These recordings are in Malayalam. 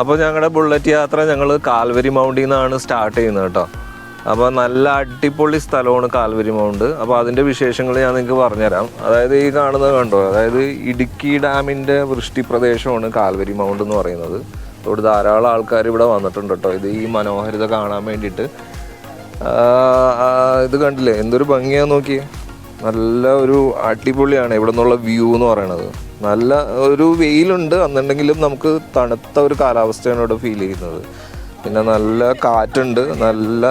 അപ്പോൾ ഞങ്ങളുടെ ബുള്ളറ്റ് യാത്ര ഞങ്ങൾ കാൽവരി മൗണ്ടിൽ നിന്നാണ് സ്റ്റാർട്ട് ചെയ്യുന്നത് കേട്ടോ. അപ്പോൾ നല്ല അടിപൊളി സ്ഥലമാണ് കാൽവരി മൗണ്ട്. അപ്പോൾ അതിന്റെ വിശേഷങ്ങൾ ഞാൻ നിങ്ങൾക്ക് പറഞ്ഞുതരാം. അതായത് ഈ കാണുന്നത് കണ്ടോ? അതായത് ഇടുക്കി ഡാമിന്റെ വൃഷ്ടി പ്രദേശമാണ് കാൽവരി മൗണ്ട് എന്ന് പറയുന്നത് അതുകൊണ്ട് ധാരാളം ആൾക്കാർ ഇവിടെ വന്നിട്ടുണ്ട് കേട്ടോ. ഇത് ഈ മനോഹരിത കാണാൻ വേണ്ടിയിട്ട്. ഇത് കണ്ടില്ലേ? എന്തൊരു ഭംഗിയാന്ന് നോക്കിയേ. നല്ല ഒരു അടിപൊളിയാണ് ഇവിടെ നിന്നുള്ള വ്യൂ എന്ന് പറയണത്. നല്ല ഒരു വെയിലുണ്ട് എന്നുണ്ടെങ്കിലും നമുക്ക് തണുത്ത ഒരു കാലാവസ്ഥയാണ് ഇവിടെ ഫീൽ ചെയ്യുന്നത്. പിന്നെ നല്ല കാറ്റുണ്ട് നല്ല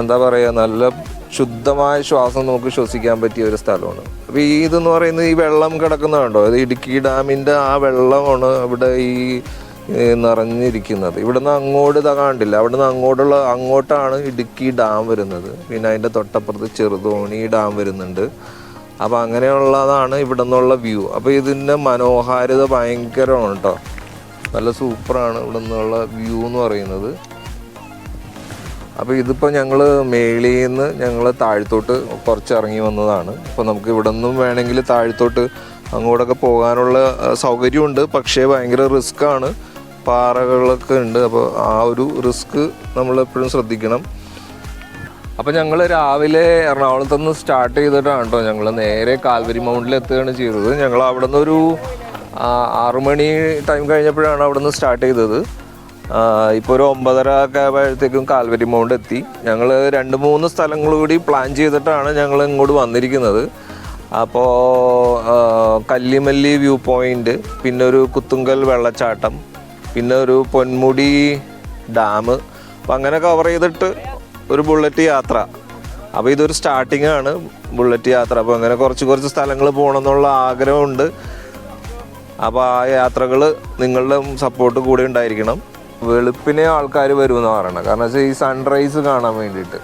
എന്താ പറയുക നല്ല ശുദ്ധമായ ശ്വാസം നമുക്ക് ശ്വസിക്കാൻ പറ്റിയ ഒരു സ്ഥലമാണ്. അപ്പോൾ ഈ ഇതെന്ന് പറയുന്നത് ഈ വെള്ളം കിടക്കുന്നതുണ്ടോ? അത് ഇടുക്കി ഡാമിന്റെ ആ വെള്ളമാണ് ഇവിടെ ഈ നിറഞ്ഞിരിക്കുന്നത്. ഇവിടുന്ന് അങ്ങോട്ട് ഇതാ കാണില്ല അവിടുന്ന് അങ്ങോട്ടുള്ള അങ്ങോട്ടാണ് ഇടുക്കി ഡാം വരുന്നത്. പിന്നെ അതിന്റെ തൊട്ടപ്പുറത്ത് ചെറുതോണി ഡാം വരുന്നുണ്ട്. അപ്പോൾ അങ്ങനെയുള്ളതാണ് ഇവിടെ നിന്നുള്ള വ്യൂ. അപ്പോൾ ഇതിന്റെ മനോഹാരിത ഭയങ്കരമാണ് കേട്ടോ നല്ല സൂപ്പറാണ് ഇവിടെ നിന്നുള്ള വ്യൂ എന്ന് പറയുന്നത്. അപ്പോൾ ഇതിപ്പോൾ ഞങ്ങൾ മേളിൽ നിന്ന് ഞങ്ങൾ താഴത്തോട്ട് കുറച്ച് ഇറങ്ങി വന്നതാണ്. അപ്പോൾ നമുക്ക് ഇവിടെ നിന്നും വേണമെങ്കിൽ താഴത്തോട്ട് അങ്ങോട്ടൊക്കെ പോകാനുള്ള സൗകര്യമുണ്ട്. പക്ഷേ ഭയങ്കര റിസ്ക്കാണ്. പാറകളൊക്കെ ഉണ്ട്. അപ്പോൾ ആ ഒരു റിസ്ക് നമ്മൾ എപ്പോഴും ശ്രദ്ധിക്കണം. അപ്പോൾ ഞങ്ങൾ രാവിലെ എറണാകുളത്ത് നിന്ന് സ്റ്റാർട്ട് ചെയ്തിട്ടാണ് കേട്ടോ ഞങ്ങൾ നേരെ കാൽവരി മൗണ്ടിൽ എത്തുകയാണ് ചെയ്തത്. ഞങ്ങൾ അവിടെ നിന്നൊരു മണി ടൈം കഴിഞ്ഞപ്പോഴാണ് അവിടെ നിന്ന് സ്റ്റാർട്ട് ചെയ്തത് ഇപ്പോൾ ഒരു ഒമ്പതര ഒക്കെ ആയപ്പോഴത്തേക്കും കാൽവരി മൗണ്ട് എത്തി. ഞങ്ങൾ രണ്ട് മൂന്ന് സ്ഥലങ്ങൾ കൂടി പ്ലാൻ ചെയ്തിട്ടാണ് ഞങ്ങൾ ഇങ്ങോട്ട് വന്നിരിക്കുന്നത്. അപ്പോൾ കല്ലിമല്ലി വ്യൂ പോയിന്റ് പിന്നെ ഒരു കുത്തുങ്കൽ വെള്ളച്ചാട്ടം പിന്നെ ഒരു പൊന്മുടി ഡാം അപ്പം അങ്ങനെ കവർ ചെയ്തിട്ട് ഒരു ബുള്ളറ്റ് യാത്ര. അപ്പോൾ ഇതൊരു സ്റ്റാർട്ടിംഗ് ആണ് ബുള്ളറ്റ് യാത്ര. അപ്പോൾ അങ്ങനെ കുറച്ച് കുറച്ച് സ്ഥലങ്ങൾ പോകണം പോകണമെന്നുള്ള ആഗ്രഹമുണ്ട്. അപ്പോൾ ആ യാത്രകൾ നിങ്ങളുടെ സപ്പോർട്ട് കൂടെ ഉണ്ടായിരിക്കണം. വെളുപ്പിനെ ആൾക്കാർ വരുമെന്ന് പറയണം. കാരണം വെച്ചാൽ ഈ സൺറൈസ് കാണാൻ വേണ്ടിയിട്ട്.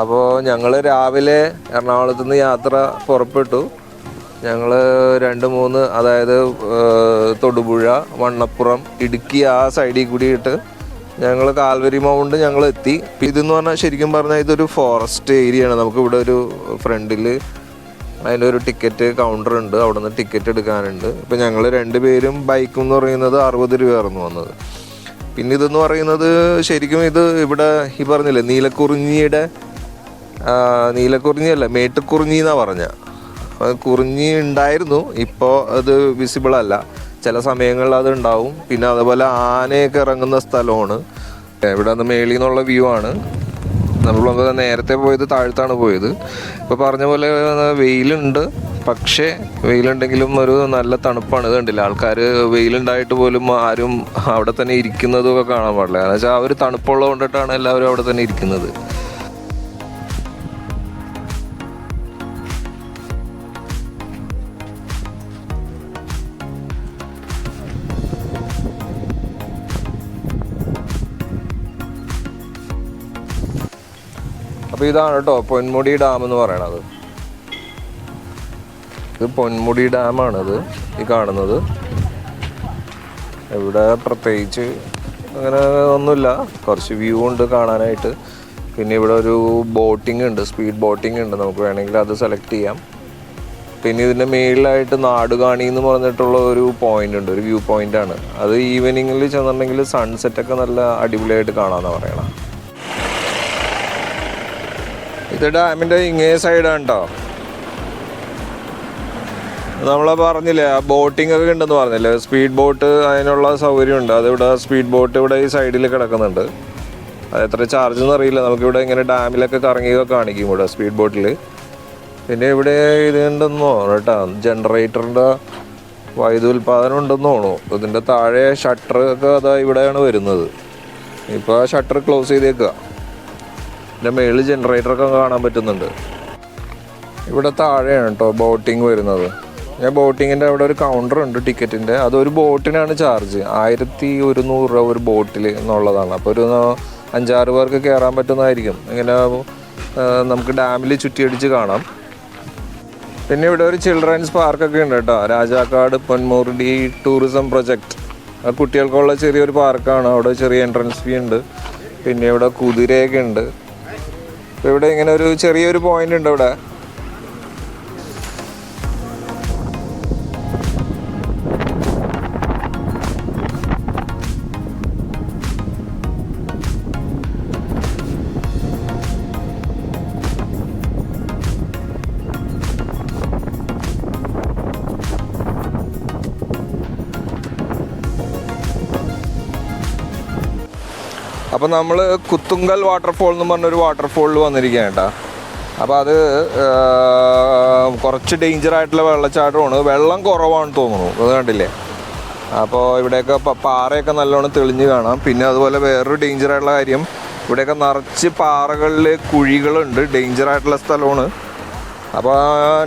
അപ്പോൾ ഞങ്ങൾ രാവിലെ എറണാകുളത്ത് നിന്ന് യാത്ര പുറപ്പെട്ടു. ഞങ്ങൾ രണ്ട് മൂന്ന് അതായത് തൊടുപുഴ വണ്ണപ്പുറം ഇടുക്കി ആ സൈഡിൽ കൂടിയിട്ട് ഞങ്ങൾ കാൽവരി മൗണ്ട് ഞങ്ങൾ എത്തി ഇതെന്ന് പറഞ്ഞാൽ ശരിക്കും പറഞ്ഞാൽ ഇതൊരു ഫോറസ്റ്റ് ഏരിയ ആണ്. നമുക്ക് ഇവിടെ ഒരു ഫ്രണ്ടിൽ അതിന്റെ ഒരു ടിക്കറ്റ് കൗണ്ടർ ഉണ്ട്. അവിടെ നിന്ന് ടിക്കറ്റ് എടുക്കാനുണ്ട് ഇപ്പം ഞങ്ങൾ രണ്ടുപേരും ബൈക്കും എന്ന് പറയുന്നത് അറുപത് രൂപയായിരുന്നു വന്നത്. പിന്നെ ഇതെന്ന് പറയുന്നത് ശരിക്കും ഇത് ഇവിടെ ഈ പറഞ്ഞില്ലേ നീലക്കുറിഞ്ഞിയുടെ നീലക്കുറിഞ്ഞിയല്ല മേട്ടുക്കുറിഞ്ഞി എന്നാണ് പറഞ്ഞ. കുറിഞ്ഞി ഉണ്ടായിരുന്നു. ഇപ്പോൾ അത് വിസിബിൾ അല്ല. ചില സമയങ്ങളിൽ അത് ഉണ്ടാവും. പിന്നെ അതുപോലെ ആനയൊക്കെ ഇറങ്ങുന്ന സ്ഥലമാണ്. ഇവിടെ നിന്ന് മേളിൽ നിന്നുള്ള വ്യൂ ആണ്. നമ്മൾ നേരത്തെ പോയത് താഴത്താണ് പോയത്. ഇപ്പോൾ പറഞ്ഞ പോലെ വെയിലുണ്ട്. പക്ഷേ വെയിലുണ്ടെങ്കിലും ഒരു നല്ല തണുപ്പാണ്. ഇത് കണ്ടില്ല? ആൾക്കാർ വെയിലുണ്ടായിട്ട് പോലും ആരും അവിടെ തന്നെ ഇരിക്കുന്നതും ഒക്കെ കാണാൻ പാടില്ല. കാരണം വെച്ചാൽ ഒരു തണുപ്പുള്ളത് കൊണ്ടിട്ടാണ് എല്ലാവരും അവിടെ തന്നെ ഇരിക്കുന്നത്. അപ്പോൾ ഇതാണ് കേട്ടോ പൊന്മുടി ഡാം എന്ന് പറയണത്. ഇത് പൊന്മുടി ഡാമാണിത് ഈ കാണുന്നത്. ഇവിടെ പ്രത്യേകിച്ച് അങ്ങനെ ഒന്നുമില്ല. കുറച്ച് വ്യൂ ഉണ്ട് കാണാനായിട്ട്. പിന്നെ ഇവിടെ ഒരു ബോട്ടിംഗ് ഉണ്ട് സ്പീഡ് ബോട്ടിംഗ് ഉണ്ട്. നമുക്ക് വേണമെങ്കിൽ അത് സെലക്ട് ചെയ്യാം. പിന്നെ ഇതിന്റെ മേളിലായിട്ട് നാടുകാണി എന്ന് പറഞ്ഞിട്ടുള്ള ഒരു പോയിന്റ് ഉണ്ട് ഒരു വ്യൂ പോയിന്റ് ആണ്. അത് ഈവനിങ്ങിൽ ചെന്നിട്ടുണ്ടെങ്കിൽ സൺസെറ്റ് ഒക്കെ നല്ല അടിപൊളിയായിട്ട് കാണാമെന്നാണ് പറയണം. ഇത് ഡാമിന്റെ ഇങ്ങേ സൈഡാണ് കേട്ടോ നമ്മൾ പറഞ്ഞില്ലേ ആ ബോട്ടിംഗ് ഒക്കെ ഉണ്ടെന്ന് പറഞ്ഞില്ലേ സ്പീഡ് ബോട്ട് അതിനുള്ള സൗകര്യമുണ്ട്. അതിവിടെ സ്പീഡ് ബോട്ട് ഇവിടെ ഈ സൈഡിൽ കിടക്കുന്നുണ്ട്. അത് എത്ര ചാർജ് എന്ന് അറിയില്ല. നമുക്കിവിടെ ഇങ്ങനെ ഡാമിലൊക്കെ കറങ്ങിയൊക്കെ കാണിക്കും ഇവിടെ സ്പീഡ് ബോട്ടിൽ പിന്നെ ഇവിടെ ഇത് ഉണ്ടെന്ന് തോന്നുന്നു കേട്ടോ. ജനറേറ്ററിന്റെ വൈദ്യുതോൽപാദനം ഉണ്ടെന്ന് തോന്നുന്നു. ഇതിന്റെ താഴെ ഷട്ടർ ഒക്കെ അതാ ഇവിടെയാണ് വരുന്നത്. ഇപ്പോൾ ആ ഷട്ടർ ക്ലോസ് ചെയ്തേക്കുക ഇതിന്റെ മേളിൽ ജനറേറ്ററൊക്കെ കാണാൻ പറ്റുന്നുണ്ട്. ഇവിടെ താഴെയാണ് കേട്ടോ ബോട്ടിങ് വരുന്നത്. ഞാൻ ബോട്ടിങ്ങിന്റെ അവിടെ ഒരു കൗണ്ടർ ഉണ്ട് ടിക്കറ്റിന്റെ അതൊരു ബോട്ടിനാണ് ചാർജ് ആയിരത്തി ഒരുന്നൂറ് രൂപ ഒരു ബോട്ടിൽ എന്നുള്ളതാണ്. അപ്പോൾ ഒരു അഞ്ചാറ് പേർക്ക് കയറാൻ പറ്റുന്നതായിരിക്കും. ഇങ്ങനെ നമുക്ക് ഡാമിൽ ചുറ്റിയടിച്ച് കാണാം. പിന്നെ ഇവിടെ ഒരു ചിൽഡ്രൻസ് പാർക്കൊക്കെ ഉണ്ട് കേട്ടോ രാജാക്കാട് പൊന്മുരുടി ടൂറിസം പ്രൊജക്റ്റ് ആ കുട്ടികൾക്കുള്ള ചെറിയൊരു പാർക്കാണ് അവിടെ ചെറിയ എൻട്രൻസ് ഫീ ഉണ്ട്. പിന്നെ ഇവിടെ കുതിരയൊക്കെ ഉണ്ട്. ഇവിടെ ഇങ്ങനെ ഒരു ചെറിയൊരു പോയിന്റ് ഉണ്ട് ഇവിടെ. അപ്പോൾ നമ്മൾ കുത്തുങ്കൽ വാട്ടർഫോൾ എന്ന് പറഞ്ഞൊരു വാട്ടർഫോളിൽ വന്നിരിക്കുകയാണ് കേട്ടോ അപ്പോൾ അത് കുറച്ച് ഡേഞ്ചർ ആയിട്ടുള്ള വെള്ളച്ചാട്ടമാണ്. വെള്ളം കുറവാണെന്ന് തോന്നുന്നു. അത് കണ്ടില്ലേ? അപ്പോൾ ഇവിടെയൊക്കെ പാറയൊക്കെ നല്ലോണം തെളിഞ്ഞ് കാണാം. പിന്നെ അതുപോലെ വേറൊരു ഡേഞ്ചർ ആയിട്ടുള്ള കാര്യം ഇവിടെയൊക്കെ നിറച്ച് പാറകളിൽ കുഴികളുണ്ട്. ഡേഞ്ചർ ആയിട്ടുള്ള സ്ഥലമാണ്. അപ്പോൾ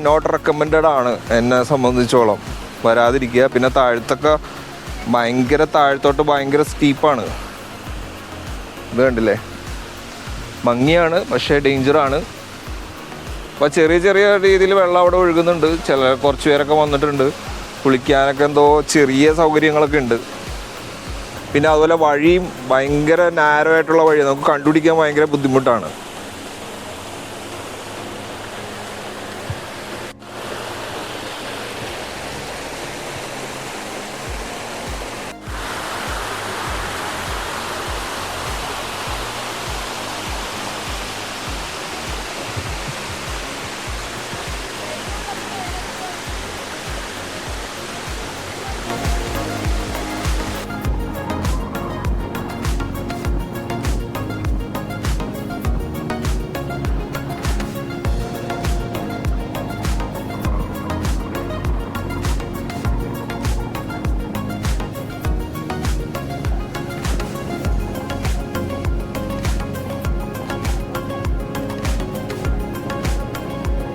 നോട്ട് റെക്കമെൻഡഡ് ആണ് എന്നെ സംബന്ധിച്ചോളം. വരാതിരിക്കുക. പിന്നെ താഴത്തൊക്കെ ഭയങ്കര താഴത്തോട്ട് ഭയങ്കര സ്റ്റീപ്പാണ് ഇത് കണ്ടില്ലേ ഭംഗിയാണ് പക്ഷേ ഡേഞ്ചറാണ്. അപ്പോൾ ചെറിയ ചെറിയ രീതിയിൽ വെള്ളം അവിടെ ഒഴുകുന്നുണ്ട്. ചില കുറച്ച് പേരൊക്കെ വന്നിട്ടുണ്ട്. കുളിക്കാനൊക്കെ എന്തോ ചെറിയ സൗകര്യങ്ങളൊക്കെ ഉണ്ട്. പിന്നെ അതുപോലെ വഴിയും ഭയങ്കര നാരോ ആയിട്ടുള്ള വഴി. നമുക്ക് കണ്ടുപിടിക്കാൻ ഭയങ്കര ബുദ്ധിമുട്ടാണ്.